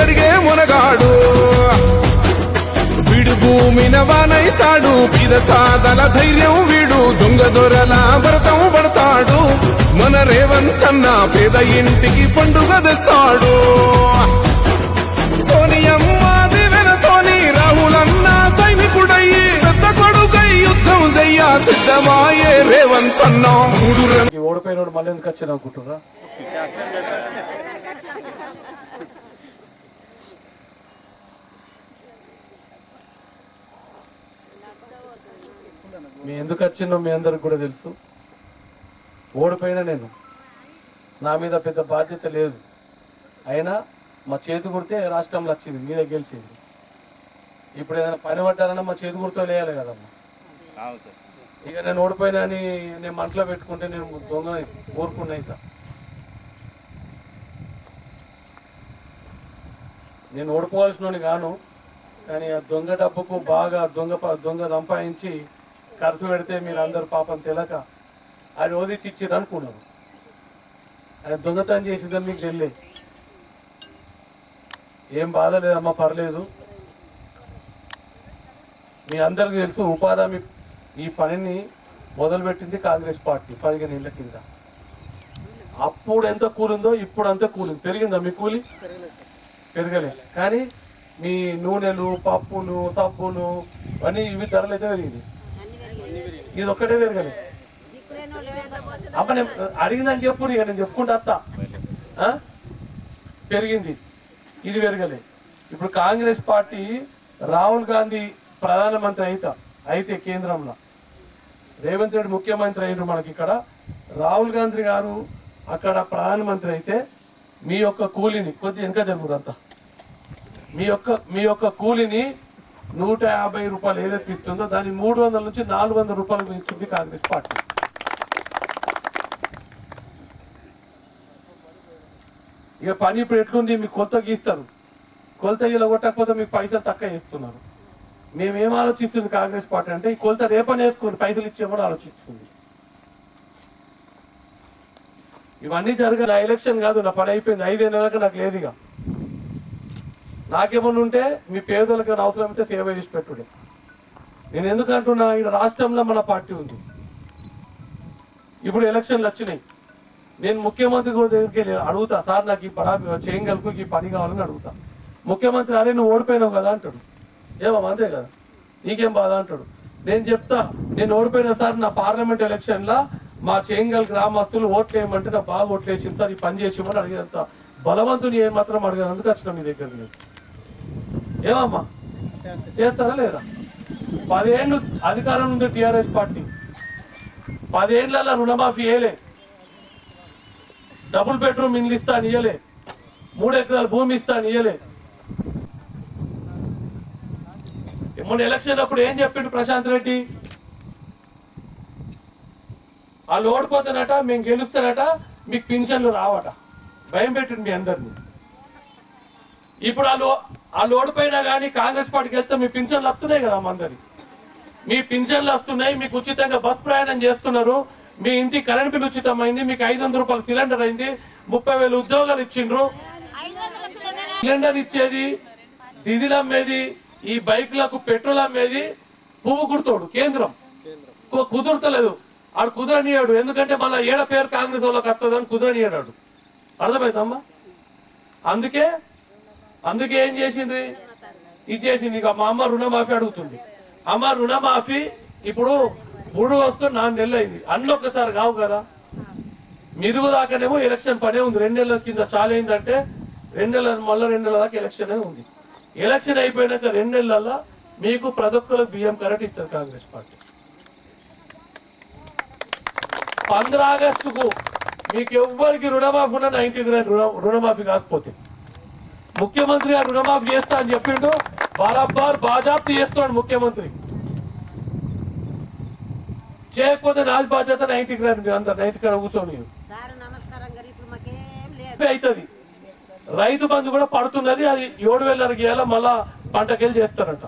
కన్నా మునగాడు. వీడు భూమిన వానైతాడు పిద సాదల ధైర్యం వీడు దొంగ దొరల భరతం పడతాడు. మన రేవంతన్న పేద ఇంటికి పండుగ తెస్తాడు సోనియమ్మ దివెనతోని రాహులన్న సైనికుడయ్యి పెద్ద కొడుకై యుద్ధం చెయ్య సిద్ధమాయే రేవంతన్న. ఓడిపోయినోడు మళ్ళీ ఎందుకు వచ్చాను అనుకుంటున్నా మీ ఎందుకు వచ్చిందో మీ అందరికి కూడా తెలుసు. ఓడిపోయినా నేను. నా మీద పెద్ద బాధ్యత లేదు. అయినా మా చేతి గుర్తే రాష్ట్రంలో వచ్చింది మీద గెలిచింది. ఇప్పుడు ఏదైనా పని పడ్డారన్నా మా చేతి గుర్తో లేయాలి కదమ్మా ఇక నేను ఓడిపోయినా అని నేను మంటలో పెట్టుకుంటే నేను దొంగ ఊరుకున్నా ఇక. నేను ఓడిపోవాల్సిన గాను కానీ ఆ దొంగ డబ్బుకు బాగా దొంగ దొంగ సంపాదించి ఖర్చు పెడితే మీరు అందరు పాపం తెలక అది ఓదిచ్చి ఇచ్చిర్రు అనుకున్నాను ఆయన దొంగతనం చేసిందని మీకు తెలియదు ఏం బాధ లేదమ్మా పర్లేదు. మీ అందరికి తెలుసు ఉపాధి హామీ ఈ పనిని మొదలుపెట్టింది కాంగ్రెస్ పార్టీ పదిహేను ఏళ్ళ కింద. అప్పుడు ఎంత కూలిందో ఇప్పుడు అంత కూలింది. పెరిగిందా మీ కూలి? పెరగలే. కానీ మీ నూనెలు పప్పులు సబ్బులు అన్నీ ఇవి ధరలు అయితే పెరిగింది ఇది ఒక్కటే పెరగలేదు అమ్మ నేను అడిగిందని చెప్పు ఇక నేను చెప్పుకుంటా అత్త. పెరిగింది. ఇది పెరగలే ఇప్పుడు కాంగ్రెస్ పార్టీ రాహుల్ గాంధీ ప్రధానమంత్రి అయితా అయితే కేంద్రంలో. రేవంత్ రెడ్డి ముఖ్యమంత్రి అయినారు మనకి ఇక్కడ రాహుల్ గాంధీ గారు అక్కడ ప్రధానమంత్రి అయితే మీ యొక్క కూలిని కొద్ది వెనక జరుగురు మీ యొక్క మీ యొక్క కూలిని నూట యాభై రూపాయలు ఏదైతే ఇస్తుందో దాన్ని మూడు వందల నుంచి నాలుగు వందల రూపాయలు ఇస్తుంది కాంగ్రెస్ పార్టీ. ఇక పని ఇప్పుడు ఎట్లుంది? మీకు కొలత గీస్తారు. కొలత ఇలా కొట్టకపోతే మీకు పైసలు తక్కువ ఇస్తున్నారు మేమేం ఆలోచిస్తుంది కాంగ్రెస్ పార్టీ అంటే ఈ కొలత రేపని వేసుకుని పైసలు ఇచ్చేమని ఆలోచిస్తుంది. ఇవన్నీ జరగ నా ఎలక్షన్ కాదు నా పని అయిపోయింది. ఐదేళ్ళ దాకా నాకు లేదు ఇక. నాకేమన్నా ఉంటే మీ పేదలకు అవసరమైతే అవసరం సేవ చేసి పెట్టుడే. నేను ఎందుకు అంటున్నా ఇక్కడ రాష్ట్రంలో మన పార్టీ ఉంది. ఇప్పుడు ఎలక్షన్లు వచ్చినాయి. నేను ముఖ్యమంత్రి కూడా దగ్గరికి అడుగుతా సార్ నాకు ఈ పడా చేయగలకు ఈ పని కావాలని అడుగుతా. ముఖ్యమంత్రి అరే నువ్వు ఓడిపోయినావు కదా అంటాడు. ఏమో అంతే కదా? నీకేం బాధ? అంటాడు. నేను చెప్తా నేను ఓడిపోయిన సార్ నా పార్లమెంట్ ఎలక్షన్లో మా చేంగల్ గ్రామస్తులు ఓట్లు వేయమంటే నా బాగా ఓట్లు వేసింది సార్ ఈ పని చేసేమని అడిగేంత బలవంతుని ఏమాత్రం మాత్రం అడిగేందుకు వచ్చిన మీ దగ్గర నేను. ఏమమ్మా? చేస్తారా లేదా? పదేళ్ళు అధికారం ఉంది టిఆర్ఎస్ పార్టీ. పదేళ్ళలో రుణమాఫీ వేయలే డబుల్ బెడ్రూమ్ ఇండ్లు ఇస్తాను ఇయ్యలే. మూడు ఎకరాల భూమి ఇస్తాను ఇయ్యలే. మొన్న ఎలక్షన్ అప్పుడు ఏం చెప్పిండు ప్రశాంత్ రెడ్డి? వాళ్ళు ఓడిపోతానట మేము గెలుస్తానట మీకు పెన్షన్లు రావట. భయం పెట్టిండు మీ అందరిని. ఇప్పుడు వాళ్ళు వాళ్ళు ఓడిపోయినా కానీ కాంగ్రెస్ పార్టీకి వెళ్తే మీ పింఛన్లు వస్తున్నాయి కదా మందరి మీ పింఛన్లు వస్తున్నాయి మీకు ఉచితంగా బస్ ప్రయాణం చేస్తున్నారు మీ ఇంటి కరెంట్ బిల్ ఉచితమైంది మీకు ఐదు వందల రూపాయల సిలిండర్ అయింది ముప్పై వేలు ఉద్యోగాలు ఇచ్చిండ్రు. సిలిండర్ ఇచ్చేది డీజిల్ అమ్మేది ఈ బైక్లకు పెట్రోల్ అమ్మేది పువ్వు కుడుతోడు కేంద్రం. కు- కుదురుతలేదు. ఆడు కుదరనియాడు ఎందుకంటే మళ్ళీ ఏడ పేరు కాంగ్రెస్ వాళ్ళకి వస్తుందని కుదరనియాడు అర్థమవుతమ్మా అందుకే అందుకే ఏం చేసింది ఇది చేసింది. ఇక మా అమ్మ రుణమాఫీ అడుగుతుంది. అమ్మ రుణమాఫీ ఇప్పుడు మూడు వస్తువు నాలుగు నెలలు అయింది. అన్ని ఒక్కసారి కావు కదా. మిరుగు దాకానేమో ఎలక్షన్ పనే ఉంది. రెండు నెలల కింద చాలా ఏంటంటే రెండు నెలల మళ్ళీ రెండు నెలల దాకా ఎలక్షన్ ఉంది. ఎలక్షన్ అయిపోయినాక రెండు నెలల మీకు ప్రతి ఒక్కరు బియ్యం కరెక్ట్ ఇస్తారు కాంగ్రెస్ పార్టీ. పంద్ర ఆగస్టుకు మీకు ఎవ్వరికి రుణమాఫీ ఉన్న నైన్టీ రుణమాఫీ కాకపోతే. ముఖ్యమంత్రి గారు రుణమాఫీ చేస్తా అని చెప్పిండు. బరాబర్ బాజాప్తీ చేస్తున్నాడు ముఖ్యమంత్రి. చేయకపోతే నాది బాధ్యత నైన్టీ గ్రామ్ అందరు నైన్టీ గ్రామ్ కూర్చొని అవుతుంది. రైతు బంధు కూడా పడుతున్నది అది ఏడు వేల అరగేయాల మళ్ళా పంటకెళ్ళి చేస్తారంట.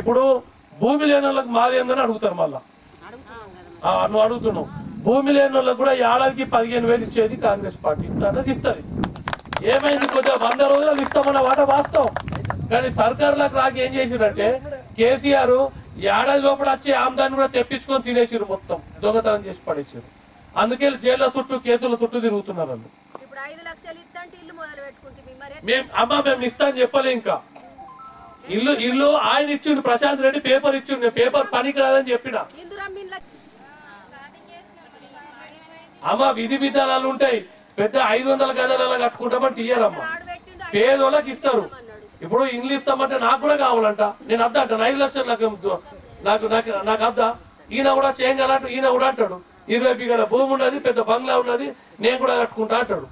ఇప్పుడు భూమి లేని వాళ్ళకి మాది ఏందని అడుగుతారు మళ్ళా. నువ్వు అడుగుతున్నావు. భూమి లేని వాళ్ళకి కూడా ఏడాదికి పదిహేను వేలు ఇచ్చేది కాంగ్రెస్ పార్టీ ఇస్తానది ఇస్తుంది. ఏమైంది? కొంచెం వంద రోజులు ఇస్తామన్న మాట వాస్తవం. కానీ సర్కారులకు రాక ఏం చేసిరంటే కేసీఆర్ ఏడాది లోపల వచ్చి ఆమ్దాన్ని కూడా తెప్పించుకొని తినేసిరు మొత్తం. దొంగతనం చేసి పడేసారు అందుకే జైళ్ళ చుట్టూ కేసుల చుట్టూ తిరుగుతున్నారు వాళ్ళు. ఇప్పుడు ఐదు లక్షలు ఇద్దంటే ఇల్లు మొదలు పెట్టుకుంటుంది మరి మేం అమ్మ మేము ఇస్తాం చెప్పలే ఇంకా. ఇల్లు ఇల్లు ఆయన ఇచ్చిండు ప్రశాంత్ రెడ్డి పేపర్ ఇచ్చిండు పేపర్ పనికి రాదని చెప్పిన అమ్మ విధి విధానాలు ఉంటాయి. పెద్ద ఐదు వందల గజాలలో కట్టుకుంటామంటే ఇయ్యారమ్మ పేదోళ్ళకి ఇస్తారు. ఇప్పుడు ఇల్లు ఇస్తామంటే నాకు కూడా కావాలంట. నేను అద్దా అంటాను ఐదు లక్షలు నాకు నాకు నాకు నాకు అద్దా? ఈయన కూడా చేయగలంట ఈయన కూడా అంటాడు. ఇరవై బిగల భూమి ఉన్నది పెద్ద బంగ్లా ఉన్నది నేను కూడా కట్టుకుంటా అంటాడు.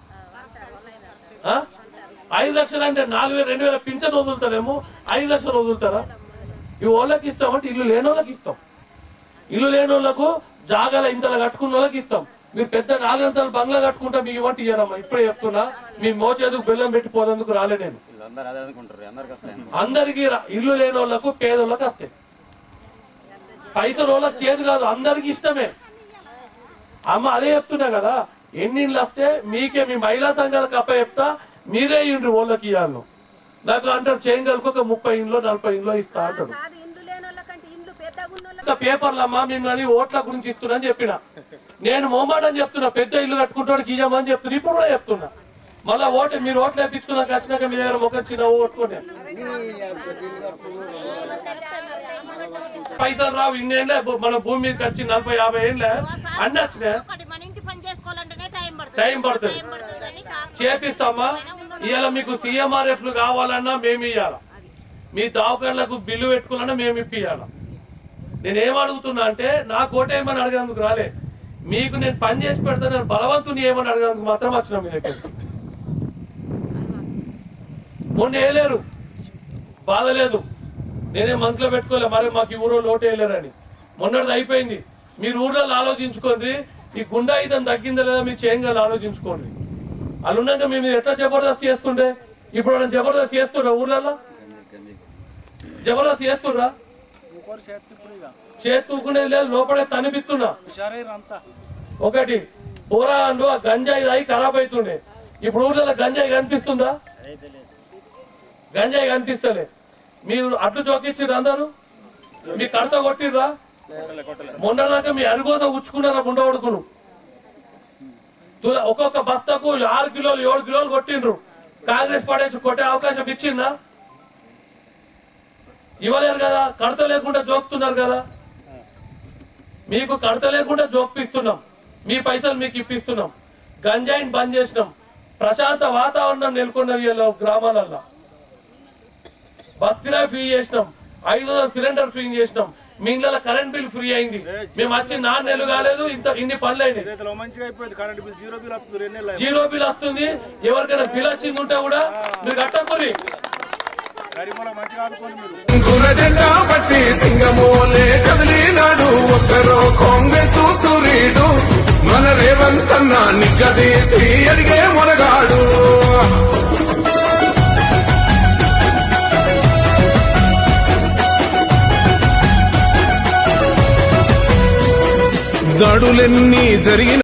ఐదు లక్షలు అంటే నాలుగు వేలు రెండు వేల పింఛన్ వదులుతారేమో? ఐదు లక్షలు వదులుతారా? ఇవి వాళ్ళకి ఇస్తామంటే ఇల్లు లేని వాళ్ళకి ఇస్తాం. ఇల్లు లేని వాళ్ళకు జాగాల ఇంతలా కట్టుకున్న వాళ్ళకి ఇస్తాం. మీరు పెద్ద నాలుగంతలు బంగ్లా కట్టుకుంటా మీకు ఇవ్వండి ఇయ్యారమ్మా. ఇప్పుడే చెప్తున్నా మీ మోచేందుకు బెల్లం పెట్టిపోదందుకు రాలే నేను. అందరికి ఇల్లు లేని వాళ్ళకు పేదోళ్ళకి వస్తాయి. పైసలు వాళ్ళకి చేదు కాదు అందరికి ఇష్టమే. అమ్మ అదే చెప్తున్నా కదా ఎన్ని ఇండ్లు వస్తే మీకే మీ మహిళా సంఘాలకు అప్ప చెప్తా మీరే ఇండ్రు వాళ్ళకి ఇవ్వాలి నాకు అంటాడు చేయగలకు ఒక ముప్పై ఇంట్లో నలభై ఇంట్లో ఇస్తా అంటాడు. ఇండ్లు ఇండ్లు పేపర్లమ్మా మిమ్మల్ని ఓట్ల గురించి ఇస్తున్నా అని చెప్పిన. నేను మోమాటని చెప్తున్నా పెద్ద ఇల్లు కట్టుకుంటాడు గీయమని చెప్తున్నా ఇప్పుడు కూడా చెప్తున్నా. మళ్ళా ఓటు మీరు ఓట్లు వేపించుకున్నాక వచ్చినాక మీ దగ్గర ఒక చిన్న ఓట్టుకోండి పైసలు రావు ఇన్నేళ్ళే మన భూమి మీదకి వచ్చి నలభై యాభై ఏళ్ళే అన్ని వచ్చినాయి. చేసుకోవాలంటేనే టైం పడుతుంది. చేపిస్తామా? ఇవాళ మీకు సీఎంఆర్ఎఫ్లు కావాలన్నా మేము ఇవ్వాలా మీ దవాఖాన్లకు బిల్లు పెట్టుకోవాలన్నా మేము ఇప్పియాలా నేను ఏం అడుగుతున్నా అంటే నా కోట ఏమని అడగడానికి రాలే. మీకు నేను పని చేసి పెడతా నేను బలవంతుని ఏమని అడగడానికి మాత్రం వచ్చిన మీ దగ్గర మొన్న వేయలేరు బాధ లేదు. నేనే మనసులో పెట్టుకోలే మరి మాకు ఈ ఊరో లోటు వేయలేరని. మొన్నటిది అయిపోయింది. మీరు ఊర్లలో ఆలోచించుకోండి. ఈ గుండా ఇదం తగ్గిందా లేదా మీరు చేయంగా ఆలోచించుకోండి. వాళ్ళు ఉన్నాక మేము ఎట్లా జబర్దస్త్ చేస్తుండే? ఇప్పుడు జబర్దస్త్ చేస్తుండ్రా ఊర్లలో జబర్దస్త్ చేస్తుండ్రా? చేతుకునేది లేదు లోపలే తనిపిస్తున్నా ఒకటి పోరాళ్ళు ఆ గంజాయి తాగి ఖరాబ్ అవుతుండే ఇప్పుడు ఊర్లలో గంజాయి కనిపిస్తుందా? గంజాయి కనిపిస్తలే. మీరు అడ్డు చొక్కిచ్చిర్రు అందరూ? మీ కడత కొట్టిర్రా? మొన్నదాకా మీ అరుగోత ఉచ్చుకున్నారా గుండ కొడుకును ఒక్కొక్క బస్తాకు ఆరు కిలోలు ఏడు కిలోలు కొట్టిండ్రు కాంగ్రెస్ పడేసి కొట్టే అవకాశం ఇచ్చిందా? ఇవ్వలేరు కదా కడత లేకుండా జోక్తున్నారు కదా. మీకు కడత లేకుండా జోక్పిస్తున్నాం. మీ పైసలు మీకు ఇప్పిస్తున్నాం. గంజాయిని బంద్ చేసినాం. ప్రశాంత వాతావరణం నెలకొన్నది గ్రామాలల్లో. బస్ కిరాయి ఫ్రీ చేసినాం. ఐదు వందల సిలిండర్ ఫ్రీ చేసినాం. మీ ఇళ్ళ కరెంట్ బిల్ ఫ్రీ అయింది. మేము వచ్చి నాలుగు నెలలు కాలేదు ఇంత ఇన్ని పనులు అయినాయి. నెలలు జీరో బిల్ వస్తుంది. ఎవరికైనా బిల్ వచ్చింది ఉంటే కూడా మీరు కట్టకూరి గరిమల మంచిగా ఆదుకోండి మీరు. గుర జెండా పట్టి సింగమోలే కదిలినాడు. ఒక్కరో కాంగ్రెస్ సూర్యుడు మన రేవంత్ అన్న నిగ్గదీసి అడిగే మొనగాడు. దాడులెన్ని జరిగిన